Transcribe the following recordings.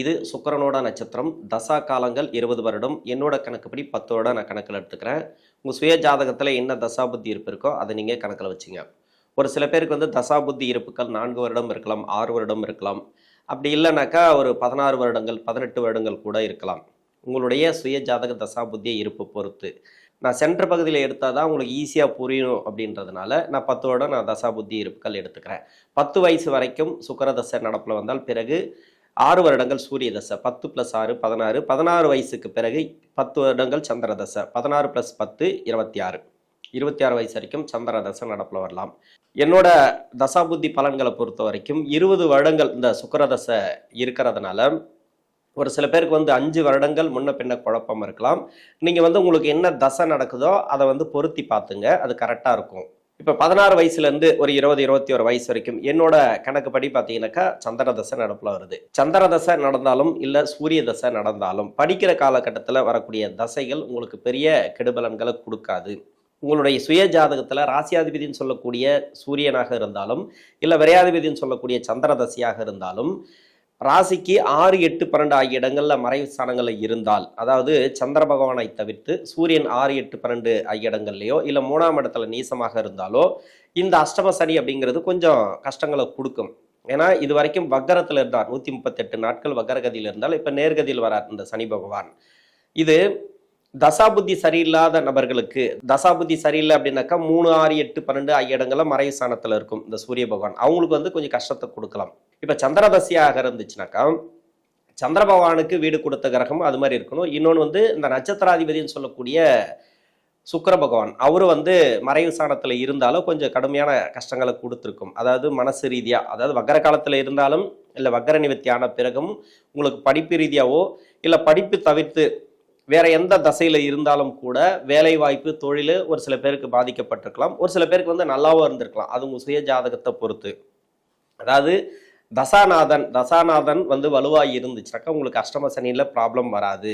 இது சுக்கரனோட நட்சத்திரம். தசா காலங்கள் இருபது வருடம். என்னோட கணக்குப்படி பத்து வருடம் நான் கணக்கில் எடுத்துக்கிறேன். உங்கள் சுய ஜாதகத்தில் என்ன தசா புத்தி இருப்பு இருக்கோ அதை நீங்கள் கணக்கில் வச்சுங்க. ஒரு சில பேருக்கு வந்து தசா புத்தி இருப்புகள் நான்கு வருடம் இருக்கலாம் ஆறு வருடம் இருக்கலாம். அப்படி இல்லைனாக்கா ஒரு பதினாறு வருடங்கள் பதினெட்டு வருடங்கள் கூட இருக்கலாம். உங்களுடைய சுய ஜாதக தசா புத்தியை இருப்பு பொறுத்து. நான் சென்ற பகுதியில் எடுத்தால் தான் உங்களுக்கு ஈஸியாக புரியணும் அப்படின்றதுனால நான் பத்து வருடம் நான் தசா புத்தி இருப்புகள் எடுத்துக்கிறேன். பத்து வயசு வரைக்கும் சுக்கர தசை நடப்பில் வந்தால் பிறகு ஆறு வருடங்கள் சூரிய தசை பத்து ப்ளஸ் ஆறு பதினாறு. பதினாறு வயசுக்கு பிறகு பத்து வருடங்கள் சந்திர தசை. பதினாறு ப்ளஸ் பத்து இருபத்தி ஆறு. இருபத்தி ஆறு வயசு வரைக்கும் சந்திர தசை நடப்பில் வரலாம். என்னோட தசாபுத்தி பலன்களை பொறுத்த வரைக்கும் இருபது வருடங்கள் இந்த சுக்கர தசை இருக்கிறதுனால ஒரு சில பேருக்கு வந்து அஞ்சு வருடங்கள் முன்ன பின்ன குழப்பம் இருக்கலாம். நீங்கள் வந்து உங்களுக்கு என்ன தசை நடக்குதோ அதை வந்து பொருத்தி பார்த்துங்க. அது கரெக்டாக இருக்கும். இப்போ பதினாறு வயசுலேருந்து ஒரு இருபது இருபத்தி ஒரு வயசு வரைக்கும் என்னோட கணக்குப்படி பார்த்தீங்கன்னாக்கா சந்திர தசை நடப்பில் வருது. சந்திர தசை நடந்தாலும் இல்லை சூரிய தசை நடந்தாலும் படிக்கிற காலகட்டத்தில் வரக்கூடிய தசைகள் உங்களுக்கு பெரிய கெடுபலன்களை கொடுக்காது. உங்களுடைய சுய ஜாதகத்தில் ராசியாதிபதினு சொல்லக்கூடிய சூரியனாக இருந்தாலும் இல்லை விரையாதிபதினு சொல்லக்கூடிய சந்திர தசையாக இருந்தாலும் ராசிக்கு ஆறு எட்டு பன்னெண்டு ஆகிய இடங்களில் மறைவு ஸ்தானங்களில் இருந்தால் அதாவது சந்திர பகவானை தவிர்த்து சூரியன் ஆறு எட்டு பன்னெண்டு ஆகிய இடங்கள்லையோ இல்லை மூணாம் இடத்துல நீசமாக இருந்தாலோ இந்த அஷ்டம சனி அப்படிங்கிறது கொஞ்சம் கஷ்டங்களை கொடுக்கும். ஏன்னா இது வரைக்கும் வக்கரத்தில் இருந்தார். நூற்றி முப்பத்தெட்டு நாட்கள் வக்கரகதியில் இருந்தால் இப்போ நேர்கதியில் வரார் இந்த சனி பகவான். இது தசாபுத்தி சரியில்லாத நபர்களுக்கு தசாபுத்தி சரியில்லை அப்படின்னாக்கா மூணு ஆறு எட்டு பன்னெண்டு ஆகிய இடங்கள்ல மறைவு ஸ்தானத்தில் இருக்கும் இந்த சூரிய பகவான். அவங்களுக்கு வந்து கொஞ்சம் கஷ்டத்தை கொடுக்கலாம். இப்போ சந்திரதசியாக இருந்துச்சுனாக்கா சந்திர பகவானுக்கு வீடு கொடுத்த கிரகம் அது மாதிரி இருக்கணும். இன்னொன்று வந்து இந்த நட்சத்திராதிபதினு சொல்லக்கூடிய சுக்கர பகவான் அவர் வந்து மறைவு ஸ்தானத்தில் இருந்தாலும் கொஞ்சம் கடுமையான கஷ்டங்களை கொடுத்துருக்கும். அதாவது மனசு ரீதியாக அதாவது வக்கர காலத்தில் இருந்தாலும் இல்லை வக்கர நிவர்த்தியான பிறகும் உங்களுக்கு படிப்பு ரீதியாவோ இல்லை படிப்பு தவிர்த்து வேற எந்த தசையில் இருந்தாலும் கூட வேலை வாய்ப்பு தொழில் ஒரு சில பேருக்கு பாதிக்கப்பட்டிருக்கலாம். ஒரு சில பேருக்கு வந்து நல்லாவும் இருந்திருக்கலாம். அது உங்கள் சுய ஜாதகத்தை பொறுத்து. அதாவது தசாநாதன் தசாநாதன் வந்து வலுவாக இருந்துச்சுனாக்கா உங்களுக்கு அஷ்டம சனியில் ப்ராப்ளம் வராது.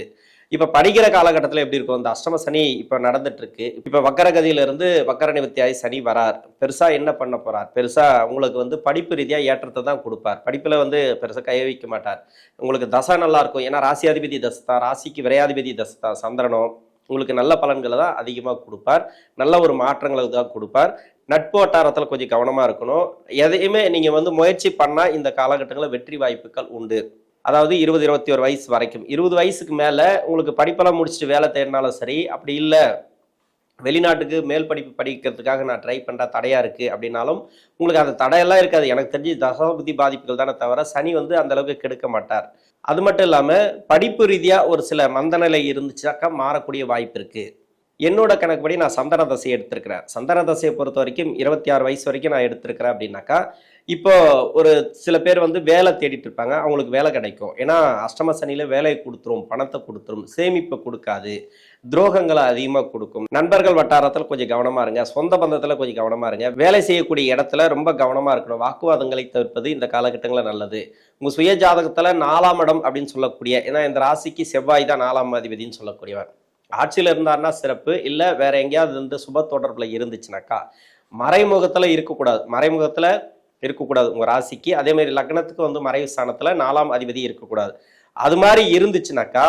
இப்போ படிக்கிற காலகட்டத்தில் எப்படி இருக்கும்? இந்த அஷ்டம சனி இப்போ நடந்துட்டு இருக்கு இப்போ வக்கரகதியிலிருந்து வக்கர நிவர்த்தியாகி சனி வரார். பெருசாக என்ன பண்ண போறார்? பெருசாக உங்களுக்கு வந்து படிப்பு ரீதியாக ஏற்றத்தை தான் கொடுப்பார். படிப்பில் வந்து பெருசாக கை வைக்க மாட்டார். உங்களுக்கு தசை நல்லா இருக்கும். ஏன்னா ராசியாதிபதி தசதா ராசிக்கு விரையாதிபதி தசதா சந்திரனும் உங்களுக்கு நல்ல பலன்களை தான் அதிகமாக கொடுப்பார். நல்ல ஒரு மாற்றங்களை தான் கொடுப்பார். நட்பு வட்டாரத்தில் கொஞ்சம் கவனமாக இருக்கணும். எதையுமே நீங்கள் வந்து முயற்சி பண்ணால் இந்த காலகட்டங்களில் வெற்றி வாய்ப்புகள் உண்டு. அதாவது இருபது இருபத்தி ஒரு வயசு வரைக்கும். இருபது வயசுக்கு மேலே உங்களுக்கு படிப்பெல்லாம் முடிச்சுட்டு வேலை தேடினாலும் சரி அப்படி இல்லை. வெளிநாட்டுக்கு மேல் படிப்பு படிக்கிறதுக்காக நான் ட்ரை பண்ணுற தடையாக இருக்குது அப்படின்னாலும் உங்களுக்கு அந்த தடையெல்லாம் இருக்காது. எனக்கு தெரிஞ்சு தசாபுத்தி பாதிப்புகள் தானே தவிர சனி வந்து அந்த அளவுக்கு கெடுக்க மாட்டார். அது மட்டும் இல்லாமல் படிப்பு ரீதியாக ஒரு சில மந்தநிலை இருந்துச்சாக்கா மாறக்கூடிய வாய்ப்பு இருக்குது என்னோட கணக்குப்படி நான் சந்தன தசையை எடுத்திருக்கிறேன். சந்தன தசையை பொறுத்த வரைக்கும் இருபத்தி ஆறு வயசு வரைக்கும் நான் எடுத்திருக்கிறேன் அப்படின்னாக்கா இப்போ ஒரு சில பேர் வந்து வேலை தேடிட்டு இருப்பாங்க. அவங்களுக்கு வேலை கிடைக்கும். ஏன்னா அஷ்டம சனியில வேலையை கொடுத்துரும் பணத்தை கொடுத்துரும் சேமிப்பை கொடுக்காது துரோகங்களை அதிகமாக கொடுக்கும். நண்பர்கள் வட்டாரத்தில் கொஞ்சம் கவனமா இருங்க. சொந்த பந்தத்தில் கொஞ்சம் கவனமா இருங்க. வேலை செய்யக்கூடிய இடத்துல ரொம்ப கவனமா இருக்கணும். வாக்குவாதங்களை தவிர்ப்பது இந்த காலகட்டங்களில் நல்லது. உங்கள் சுய ஜாதகத்தில் நாலாம் இடம் அப்படின்னு சொல்லக்கூடிய ஏன்னா இந்த ராசிக்கு செவ்வாய் தான் நாலாம் அதிபதினு சொல்லக்கூடியவர். ஆட்சியில் இருந்தாருன்னா சிறப்பு. இல்லை வேற எங்கேயாவது இந்த சுப தொடர்பில் இருந்துச்சுனாக்கா மறைமுகத்தில் இருக்கக்கூடாது. மறைமுகத்தில் இருக்கக்கூடாது. உங்கள் ராசிக்கு அதே மாதிரி லக்னத்துக்கு வந்து மறைவு ஸ்தானத்தில் நாலாம் அதிபதி இருக்கக்கூடாது. அது மாதிரி இருந்துச்சுனாக்கா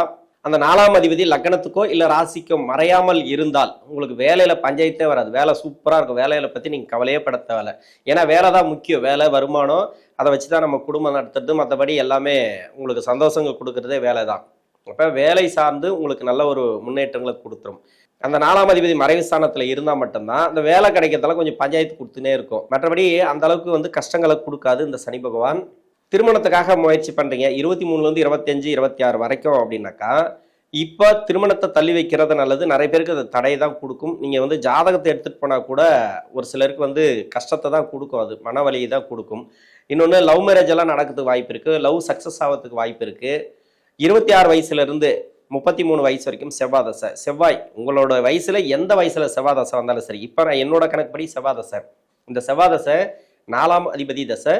அந்த நாலாம் அதிபதி லக்னத்துக்கோ இல்லை ராசிக்கோ மறையாமல் இருந்தால் உங்களுக்கு வேலையில் பஞ்சாயத்தே வராது. வேலை சூப்பராக இருக்கும். வேலையில பற்றி நீங்கள் கவலையே பட தேவையில்ல. ஏன்னா வேலை தான் முக்கியம். வேலை வருமானம் அதை வச்சு தான் நம்ம குடும்பம் நடத்துறது மற்றபடி எல்லாமே உங்களுக்கு சந்தோஷங்கள் கொடுக்குறதே வேலை தான் அப்போ வேலை சார்ந்து உங்களுக்கு நல்ல ஒரு முன்னேற்றங்களை கொடுத்துரும். அந்த நாலாம் அதிபதி மறைவு ஸ்தானத்தில் இருந்தால் மட்டும்தான் அந்த வேலை கிடைக்கிறதெல்லாம் கொஞ்சம் பஞ்சாயத்து கொடுத்துனே இருக்கும். மற்றபடி அந்த அளவுக்கு வந்து கஷ்டங்களை கொடுக்காது இந்த சனி பகவான். திருமணத்துக்காக முயற்சி பண்ணுறீங்க இருபத்தி மூணுலேருந்து இருபத்தஞ்சு இருபத்தி ஆறு வரைக்கும் அப்படின்னாக்கா இப்போ திருமணத்தை தள்ளி வைக்கிறது நல்லது. நிறைய பேருக்கு அது தடையை தான் கொடுக்கும். நீங்கள் வந்து ஜாதகத்தை எடுத்துகிட்டு போனால் கூட ஒரு சிலருக்கு வந்து கஷ்டத்தை தான் கொடுக்கும். அது மனவலியை தான் கொடுக்கும். இன்னொன்று லவ் மேரேஜ் எல்லாம் நடக்கிறதுக்கு வாய்ப்பு இருக்குது லவ் சக்ஸஸ் ஆகிறதுக்கு வாய்ப்பு இருக்குது இருபத்தி ஆறு வயசுலேருந்து முப்பத்தி மூணு வயசு வரைக்கும் செவ்வாய் தசை செவ்வாய் உங்களோட வயசுல எந்த வயசுல செவ்வாய் தசை வந்தாலும் சரி இப்போ நான் என்னோட கணக்குப்படி செவ்வாய் தசை இந்த செவ்வாய் தசை நாலாம் அதிபதி தசை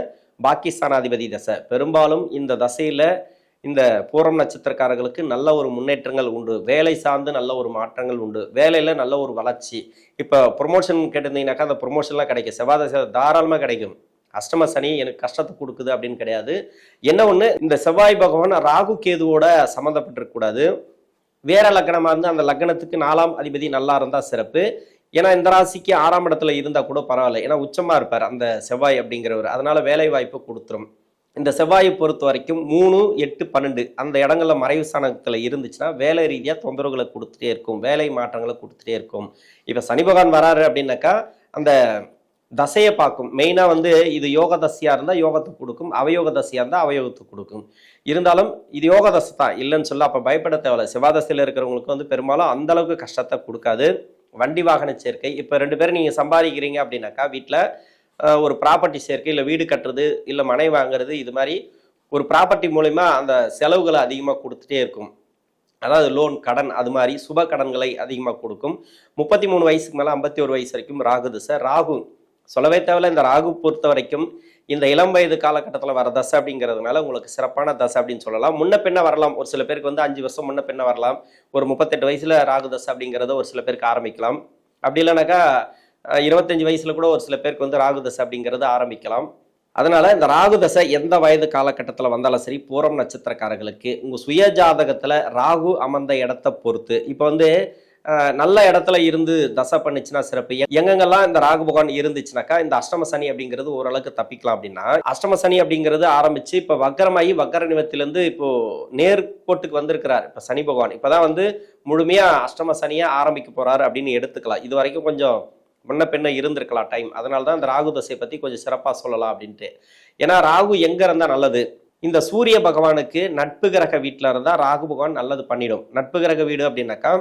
பாகிஸ்தான் அதிபதி தசை. பெரும்பாலும் இந்த தசையில இந்த பூரம் நட்சத்திரக்காரர்களுக்கு நல்ல ஒரு முன்னேற்றங்கள் உண்டு. வேலை சார்ந்து நல்ல ஒரு மாற்றங்கள் உண்டு. வேலையில் நல்ல ஒரு வளர்ச்சி. இப்போ ப்ரொமோஷன் கேட்டிருந்தீங்கன்னாக்கா அந்த ப்ரொமோஷன்லாம் கிடைக்கும். செவ்வாய் தசை தாராளமாக கிடைக்கும். அஷ்டம சனி எனக்கு கஷ்டத்தை கொடுக்குது அப்படின்னு கிடையாது. என்ன ஒன்று இந்த செவ்வாய் பகவான் ராகு கேதுவோட சம்மந்தப்பட்டிருக்கக்கூடாது. வேற லக்னமா இருந்து அந்த லக்னத்துக்கு நாலாம் அதிபதி நல்லா இருந்தால் சிறப்பு. ஏன்னா இந்த ராசிக்கு ஆறாம் இடத்துல இருந்தால் கூட பரவாயில்ல. ஏன்னா உச்சமாக இருப்பார் அந்த செவ்வாய் அப்படிங்கிறவர். அதனால வேலை வாய்ப்பு கொடுத்துரும். இந்த செவ்வாயை பொறுத்த வரைக்கும் மூணு எட்டு பன்னெண்டு அந்த இடங்களில் மறைவு சாணத்தில் இருந்துச்சுன்னா வேலை ரீதியாக தொந்தரவுகளை கொடுத்துட்டே இருக்கும். வேலை மாற்றங்களை கொடுத்துட்டே இருக்கும். இப்போ சனி பகவான் வராரு அப்படின்னாக்கா அந்த தசையை பார்க்கும். மெயினாக வந்து இது யோக தசையாக இருந்தால் யோகத்தை கொடுக்கும். அவயோக தசையாக இருந்தால் அவயோகத்தை கொடுக்கும். இருந்தாலும் இது யோக தசை தான். இல்லைன்னு சொல்ல அப்போ பயப்பட தேவையில்ல. சிவாதசையில் இருக்கிறவங்களுக்கு வந்து பெரும்பாலும் அந்தளவுக்கு கஷ்டத்தை கொடுக்காது. வண்டி வாகன சேர்க்கை. இப்போ ரெண்டு பேரும் நீங்கள் சம்பாதிக்கிறீங்க அப்படின்னாக்கா வீட்டில் ஒரு ப்ராப்பர்ட்டி சேர்க்கை இல்லை வீடு கட்டுறது இல்லை மனை வாங்குறது இது மாதிரி ஒரு ப்ராப்பர்ட்டி மூலிமா அந்த செலவுகளை அதிகமாக கொடுத்துட்டே இருக்கும். அதாவது லோன் கடன் அது மாதிரி சுப கடன்களை அதிகமாக கொடுக்கும். முப்பத்தி மூணு வயசுக்கு மேலே ஐம்பத்தி ஒரு வயசு வரைக்கும் ராகு சார் ராகு சொல்லவே தேவையில்ல. இந்த ராகு பொறுத்த வரைக்கும் இந்த இளம் வயது காலகட்டத்தில் வர தசை அப்படிங்கிறதுனால உங்களுக்கு சிறப்பான தசை அப்படின்னு சொல்லலாம். முன்ன பின்ன வரலாம். ஒரு சில பேருக்கு வந்து அஞ்சு வருஷம் முன்ன பின்ன வரலாம். ஒரு முப்பத்தெட்டு வயசுல ராகு தசை அப்படிங்கிறத ஒரு சில பேருக்கு ஆரம்பிக்கலாம். அப்படி இல்லைனாக்கா இருபத்தஞ்சு வயசுல கூட ஒரு சில பேருக்கு வந்து ராகு தசை அப்படிங்கிறது ஆரம்பிக்கலாம். அதனால இந்த ராகு தசை எந்த வயது காலகட்டத்தில் வந்தாலும் சரி பூரம் நட்சத்திரக்காரர்களுக்கு உங்க சுய ஜாதகத்துல ராகு அமர்ந்த இடத்த பொறுத்து. இப்போ வந்து நல்ல இடத்துல இருந்து தசை பண்ணுச்சுன்னா சிறப்பு. எங்கெங்கெல்லாம் இந்த ராகு பகவான் இருந்துச்சுனாக்கா இந்த அஷ்டம சனி அப்படிங்கிறது ஓரளவுக்கு தப்பிக்கலாம் அப்படின்னா அஷ்டம சனி அப்படிங்கிறது ஆரம்பிச்சு இப்போ வக்கரமாகி வக்கர நிவத்திலிருந்து இப்போ நேர்கோட்டுக்கு வந்திருக்கிறார். இப்போ சனி பகவான். இப்போதான் வந்து முழுமையா அஷ்டம சனியா ஆரம்பிக்க போறாரு அப்படின்னு எடுத்துக்கலாம். இது வரைக்கும் கொஞ்சம் முன்ன பின்ன இருந்திருக்கலாம் டைம். அதனால தான் இந்த ராகு தசையை பத்தி கொஞ்சம் சிறப்பாக சொல்லலாம் அப்படின்ட்டு. ஏன்னா ராகு எங்க இருந்தா நல்லது? இந்த சூரிய பகவானுக்கு நட்பு கிரக வீட்டில் இருந்தால் ராகு பகவான் நல்லது பண்ணிடும். நட்பு கிரக வீடு அப்படின்னாக்கா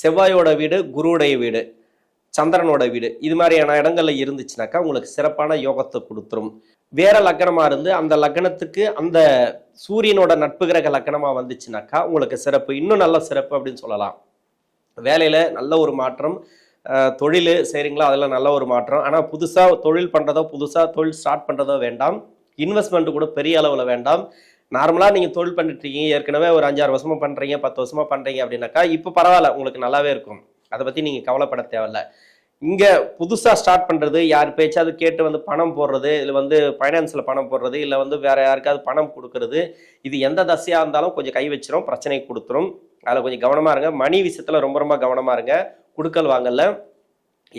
செவ்வாயோட வீடு குருவுடைய வீடு சந்திரனோட வீடு. இது மாதிரியான இடங்கள்ல இருந்துச்சுனாக்கா உங்களுக்கு சிறப்பான யோகத்தை கொடுத்துரும். வேற லக்னமா இருந்து அந்த லக்னத்துக்கு அந்த சூரியனோட நட்பு கிரக லக்னமா வந்துச்சுனாக்கா உங்களுக்கு சிறப்பு. இன்னும் நல்ல சிறப்பு அப்படின்னு சொல்லலாம். வேலையில நல்ல ஒரு மாற்றம் தொழில் சரிங்களா அதில் நல்ல ஒரு மாற்றம். ஆனால் புதுசாக தொழில் பண்ணுறதோ புதுசாக தொழில் ஸ்டார்ட் பண்ணுறதோ வேண்டாம். இன்வெஸ்ட்மெண்ட் கூட பெரிய அளவில் வேண்டாம். நார்மலாக நீங்கள் தொழில் பண்ணிட்டு இருக்கீங்க ஏற்கனவே ஒரு அஞ்சாறு வருஷமாக பண்ணுறீங்க பத்து வருஷமாக பண்ணுறீங்க அப்படின்னாக்கா இப்போ பரவாயில்ல உங்களுக்கு நல்லாவே இருக்கும். அதை பற்றி நீங்கள் கவலைப்பட தேவையில்ல. இங்கே புதுசாக ஸ்டார்ட் பண்ணுறது யார் பேச்சாவது கேட்டு வந்து பணம் போடுறது இல்லை வந்து ஃபைனான்ஸில் பணம் போடுறது இல்லை வந்து வேறு யாருக்காவது பணம் கொடுக்கறது இது எந்த தசையாக இருந்தாலும் கொஞ்சம் கை வச்சிரும் பிரச்சனை கொடுத்துரும். அதில் கொஞ்சம் கவனமாக இருங்க. மணி விஷயத்தில் ரொம்ப ரொம்ப கவனமாக இருங்க. கொடுக்கல் வாங்கல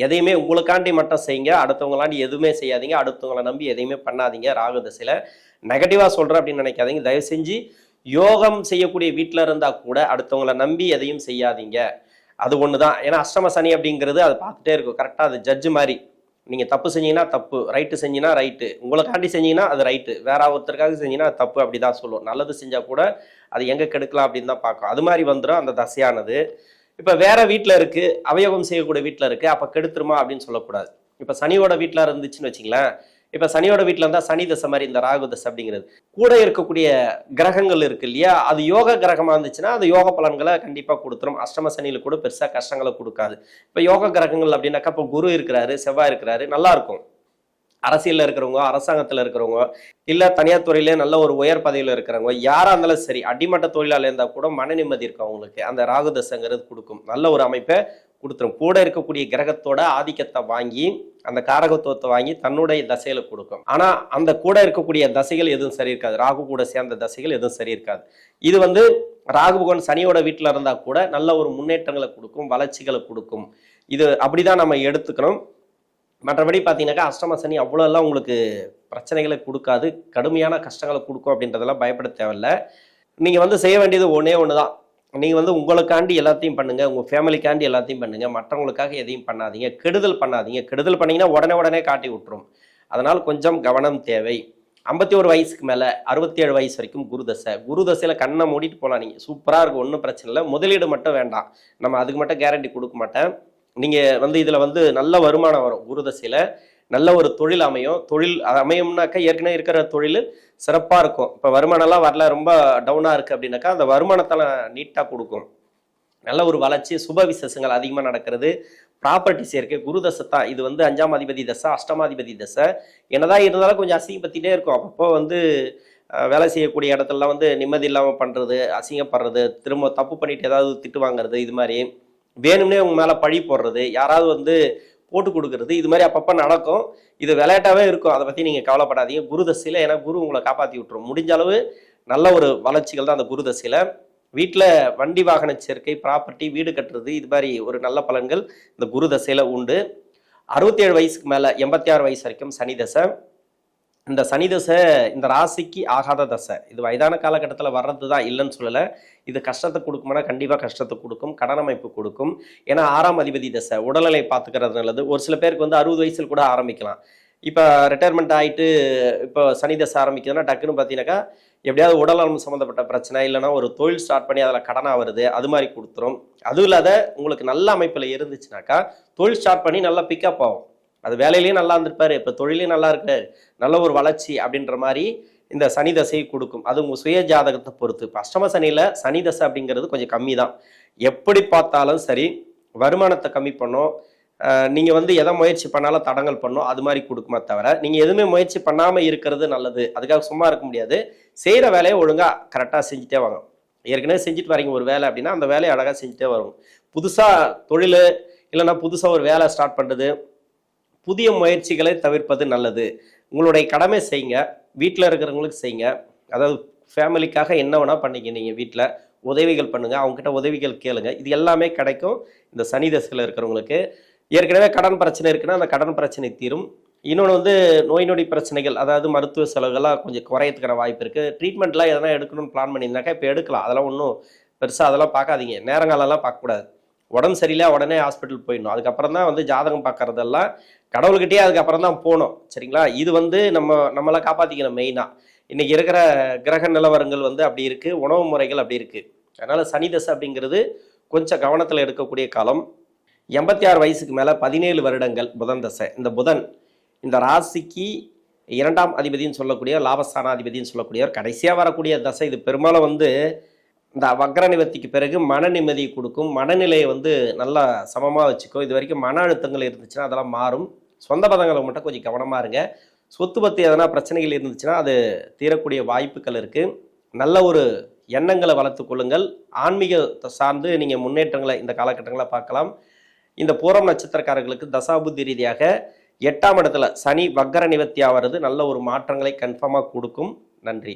எதையுமே உங்களுக்காண்டி மட்டும் செய்யுங்க. அடுத்தவங்களாண்டி எதுவுமே செய்யாதீங்க. அடுத்தவங்களை நம்பி எதையுமே பண்ணாதீங்க. ராகு தசையில நெகட்டிவாக சொல்கிறேன் அப்படின்னு நினைக்காதீங்க. தயவு செஞ்சு யோகம் செய்யக்கூடிய வீட்டில் இருந்தால் கூட அடுத்தவங்களை நம்பி எதையும் செய்யாதீங்க. அது ஒன்று தான் ஏன்னா அஷ்டம சனி அப்படிங்கிறது அதை பார்த்துட்டே இருக்கும். கரெக்டாக அது ஜட்ஜு மாதிரி. நீங்கள் தப்பு செஞ்சீங்கன்னா தப்பு. ரைட்டு செஞ்சீங்கன்னா ரைட்டு உங்களுக்காண்டி செஞ்சீங்கன்னா அது ரைட்டு வேற ஒருத்தருக்காக செஞ்சீங்கன்னா தப்பு அப்படி தான் சொல்லுவோம் நல்லது செஞ்சால் கூட அது எங்கே கெடுக்கலாம் அப்படின்னு தான் பார்க்கும். அது மாதிரி வந்துடும் அந்த தசையானது. இப்போ வேற வீட்டில் இருக்கு அவயோகம் செய்யக்கூடிய வீட்டில் இருக்கு அப்போ கெடுத்துருமா அப்படின்னு சொல்லக்கூடாது. இப்போ சனியோட வீட்டில் இருந்துச்சுன்னு வச்சிங்களேன் இப்போ சனியோட வீட்டில் இருந்தால் சனி தசை மாதிரி இந்த ராகு தசை அப்படிங்கிறது. கூட இருக்கக்கூடிய கிரகங்கள் இருக்கு இல்லையா அது யோக கிரகமாக இருந்துச்சுன்னா அது யோக பலன்களை கண்டிப்பாக கொடுத்துரும். அஷ்டம சனியில் கூட பெருசாக கஷ்டங்களை கொடுக்காது. இப்போ யோக கிரகங்கள் அப்படின்னாக்கா இப்போ குரு இருக்கிறாரு செவ்வாய் இருக்கிறாரு நல்லா இருக்கும். அரசியலில் இருக்கிறவங்க அரசாங்கத்தில் இருக்கிறவங்க இல்லை தனியார் துறையிலே நல்ல ஒரு உயர் பதவியில் இருக்கிறவங்க யாராக இருந்தாலும் சரி அடிமட்ட தொழிலாளர் இருந்தால் கூட மன நிம்மதி இருக்கும் அவங்களுக்கு. அந்த ராகு தசைங்கிறது கொடுக்கும். நல்ல ஒரு அமைப்பை கொடுத்துரும். கூட இருக்கக்கூடிய கிரகத்தோட ஆதிக்கத்தை வாங்கி அந்த காரகத்துவத்தை வாங்கி தன்னுடைய தசையில கொடுக்கும். ஆனா அந்த கூட இருக்கக்கூடிய தசைகள் எதுவும் சரி இருக்காது. ராகு கூட சேர்ந்த தசைகள் எதுவும் சரி இருக்காது. இது வந்து ராகு பகவான் சனியோட வீட்டில் இருந்தா கூட நல்ல ஒரு முன்னேற்றங்களை கொடுக்கும் வளர்ச்சிகளை கொடுக்கும். இது அப்படிதான் நம்ம எடுத்துக்கணும். மற்றபடி பார்த்தீங்கன்னாக்கா அஷ்டம சனி அவ்வளோலாம் உங்களுக்கு பிரச்சனைகளை கொடுக்காது. கடுமையான கஷ்டங்களை கொடுக்கும் அப்படின்றதெல்லாம் பயப்பட தேவையில்ல. நீங்கள் வந்து செய்ய வேண்டியது ஒன்றே ஒன்று தான் நீங்கள் வந்து உங்களுக்காண்டி எல்லாத்தையும் பண்ணுங்கள் உங்கள் ஃபேமிலிக்காண்டி எல்லாத்தையும் பண்ணுங்கள் மற்றவங்களுக்காக எதையும் பண்ணாதீங்க. கெடுதல் பண்ணாதீங்க. கெடுதல் பண்ணீங்கன்னா உடனே உடனே காட்டி விட்டுரும். அதனால் கொஞ்சம் கவனம் தேவை. ஐம்பத்தி ஒரு வயசுக்கு மேலே அறுபத்தி ஏழு வயசு வரைக்கும் குருதசை குருதசையில் கண்ணை மூடிட்டு போகலாம் நீங்கள் சூப்பராக இருக்கும். ஒன்றும் பிரச்சனை இல்லை. முதலீடு மட்டும் வேண்டாம். நம்ம அதுக்கு மட்டும் கேரண்டி கொடுக்க மாட்டேன். நீங்கள் வந்து இதில் வந்து நல்ல வருமானம் வரும் குருதசையில் நல்ல ஒரு தொழில் அமையும். தொழில் அமையும்னாக்கா ஏற்கனவே இருக்கிற தொழில் சிறப்பாக இருக்கும். இப்போ வருமானம்லாம் வரல ரொம்ப டவுனாக இருக்குது அப்படின்னாக்கா அந்த வருமானத்தெல்லாம் நீட்டாக கொடுக்கும். நல்ல ஒரு வளர்ச்சி சுப விசேஷங்கள் அதிகமாக நடக்கிறது. ப்ராப்பர்ட்டி இருக்குது குரு தசை தான். இது வந்து அஞ்சாம் அதிபதி தசை அஷ்டமாதிபதி தசை. என்னதான் இருந்தாலும் கொஞ்சம் அசிங்கப்பத்திட்டே இருக்கும். அப்பப்போ வந்து வேலை செய்யக்கூடிய இடத்துலலாம் வந்து நிம்மதி இல்லாமல் பண்ணுறது அசிங்கப்படுறது திரும்ப தப்பு பண்ணிட்டு ஏதாவது திட்டு வாங்குறது இது மாதிரி. வேணும்னே உங்க மேலே பழி போடுறது யாராவது வந்து போட்டு கொடுக்கறது இது மாதிரி அப்பப்போ நடக்கும். இது விளையாட்டாவே இருக்கும். அதை பற்றி நீங்கள் கவலைப்படாதீங்க. குரு தசையில் ஏன்னா குரு உங்களை காப்பாற்றி விட்டுரும். முடிஞ்ச அளவு நல்ல ஒரு வளர்ச்சிகள் தான் அந்த குரு தசையில். வீட்டில் வண்டி வாகன சேர்க்கை ப்ராப்பர்ட்டி வீடு கட்டுறது இது மாதிரி ஒரு நல்ல பலன்கள் இந்த குரு தசையில் உண்டு. அறுபத்தி ஏழு வயசுக்கு மேலே எண்பத்தி ஆறு வயசு வரைக்கும் சனி தசை. இந்த சனி தசை இந்த ராசிக்கு ஆகாத தசை. இது வயதான காலகட்டத்தில் வர்றது தான் இல்லைன்னு சொல்லலை. இது கஷ்டத்தை கொடுக்குமானா கண்டிப்பாக கஷ்டத்தை கொடுக்கும் கடன் அமைப்பு கொடுக்கும். ஏன்னா ஆறாம் அதிபதி தசை உடல்நிலை பார்த்துக்கிறது நல்லது. ஒரு சில பேருக்கு வந்து அறுபது வயசில் கூட ஆரம்பிக்கலாம். இப்போ ரிட்டையர்மெண்ட் ஆகிட்டு இப்போ சனி தசை ஆரம்பிக்குதுன்னா டக்குன்னு பார்த்தீங்கன்னாக்கா எப்படியாவது உடல்நலம் சம்மந்தப்பட்ட பிரச்சனை இல்லைன்னா ஒரு தொழில் ஸ்டார்ட் பண்ணி அதில் கடனாக வருது அது மாதிரி கொடுத்துரும். அதுவும் இல்லாத உங்களுக்கு நல்ல அமைப்பில் இருந்துச்சுனாக்கா தொழில் ஸ்டார்ட் பண்ணி நல்லா பிக்கப் ஆகும். அது வேலையிலையும் நல்லா இருந்திருப்பாரு இப்போ தொழிலையும் நல்லா இருக்காரு நல்ல ஒரு வளர்ச்சி அப்படின்ற மாதிரி இந்த சனி தசையை கொடுக்கும். அது உங்கள் சுய ஜாதகத்தை பொறுத்து. இப்போ அஷ்டம சனியில் சனி தசை அப்படிங்கிறது கொஞ்சம் கம்மி தான். எப்படி பார்த்தாலும் சரி வருமானத்தை கம்மி பண்ணும். நீங்கள் வந்து எதை முயற்சி பண்ணாலும் தடங்கல் பண்ணும். அது மாதிரி கொடுக்குமா தவிர நீங்கள் எதுவுமே முயற்சி பண்ணாமல் இருக்கிறது நல்லது. அதுக்காக சும்மா இருக்க முடியாது. செய்கிற வேலையை ஒழுங்காக கரெக்டாக செஞ்சுட்டே வாங்க. ஏற்கனவே செஞ்சுட்டு வரீங்க ஒரு வேலை அப்படின்னா அந்த வேலையை அழகாக செஞ்சுட்டே வரும். புதுசாக தொழில் இல்லைன்னா புதுசாக ஒரு வேலை ஸ்டார்ட் பண்ணுறது புதிய முயற்சிகளை தவிர்ப்பது நல்லது. உங்களுடைய கடமை செய்யுங்க. வீட்டில் இருக்கிறவங்களுக்கு செய்யுங்க. அதாவது ஃபேமிலிக்காக என்ன வேணால் பண்ணிக்க நீங்கள் வீட்டில் உதவிகள் பண்ணுங்கள் அவங்ககிட்ட உதவிகள் கேளுங்க. இது எல்லாமே கிடைக்கும். இந்த சனி தசையில் இருக்கிறவங்களுக்கு. ஏற்கனவே கடன் பிரச்சனை இருக்குன்னா அந்த கடன் பிரச்சனை தீரும். இன்னொன்று வந்து நோய் நொடி பிரச்சனைகள் அதாவது மருத்துவ செலவுகள்லாம் கொஞ்சம் குறையத்துக்கிற வாய்ப்பு இருக்குது ட்ரீட்மெண்ட்லாம் எதனா எடுக்கணும்னு பிளான் பண்ணியிருந்தாக்கா இப்போ எடுக்கலாம். அதெல்லாம் ஒன்றும் பெருசாக அதெல்லாம் பார்க்காதீங்க. நேரங்காலெல்லாம் பார்க்கக்கூடாது. உடம்பு சரியில்லை உடனே ஹாஸ்பிட்டல் போயிடணும். அதுக்கப்புறம் தான் வந்து ஜாதகம் பார்க்குறதெல்லாம் கடவுள்கிட்டயே அதுக்கப்புறம் தான் போகணும் சரிங்களா? இது வந்து நம்ம நம்மளை காப்பாற்றிக்கணும் மெயினாக இன்னைக்கு இருக்கிற கிரக நிலவரங்கள் வந்து அப்படி இருக்குது உணவு முறைகள் அப்படி இருக்குது அதனால் சனி தசை அப்படிங்கிறது கொஞ்சம் கவனத்தில் எடுக்கக்கூடிய காலம். எண்பத்தி ஆறு வயசுக்கு மேலே பதினேழு வருடங்கள் புதன் தசை. இந்த புதன் இந்த ராசிக்கு இரண்டாம் அதிபதின்னு சொல்லக்கூடிய லாபஸ்தானாதிபதினு சொல்லக்கூடியவர் கடைசியாக வரக்கூடிய தசை. இது பெரும்பாலும் வந்து இந்த வக்ர நிவர்த்திக்கு பிறகு மன நிம்மதியை கொடுக்கும். மனநிலையை வந்து நல்லா சமமாக வச்சுக்கும். இது வரைக்கும் மன அழுத்தங்கள் இருந்துச்சுன்னா அதெல்லாம் மாறும். சொந்த பதங்களை மட்டும் கொஞ்சம் கவனமாக இருங்க. சொத்து பற்றி எதனா பிரச்சனைகள் இருந்துச்சுன்னா அது தீரக்கூடிய வாய்ப்புகள் இருக்குது நல்ல ஒரு எண்ணங்களை வளர்த்து கொள்ளுங்கள். ஆன்மீகத்தை சார்ந்து நீங்கள் முன்னேற்றங்களை இந்த காலகட்டங்களை பார்க்கலாம். இந்த பூரம் நட்சத்திரக்காரர்களுக்கு தசாபுத்தி ரீதியாக எட்டாம் இடத்துல சனி வக்கர நிவர்த்தி ஆகிறது நல்ல ஒரு மாற்றங்களை கன்ஃபார்மாக கொடுக்கும். நன்றி.